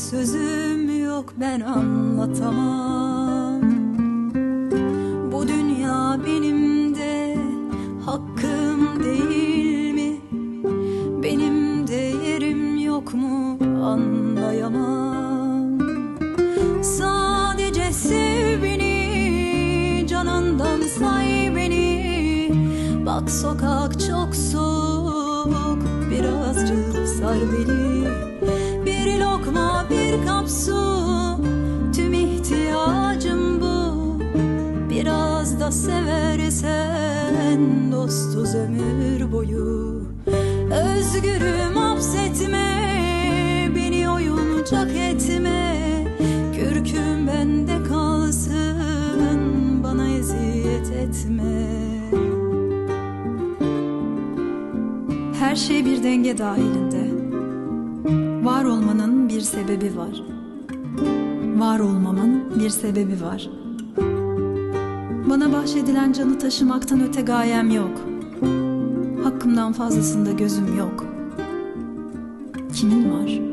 sözüm yok ben anlatamam. Bu dünya benim de hakkım değil mi? Benim de yerim yok mu anlayamam. Sadece sev beni canından say beni. Bak sokak çok soğuk birazcık sar beni da seversen dostuz ömür boyu Özgürüm hapsetme beni oyuncak etme Kürküm bende kalsın bana eziyet etme Her şey bir denge dahilinde. Var olmanın bir sebebi var. Var olmamın bir sebebi var. Bana bahşedilen canı taşımaktan öte gayem yok. Hakkımdan fazlasında gözüm yok. Kimin var?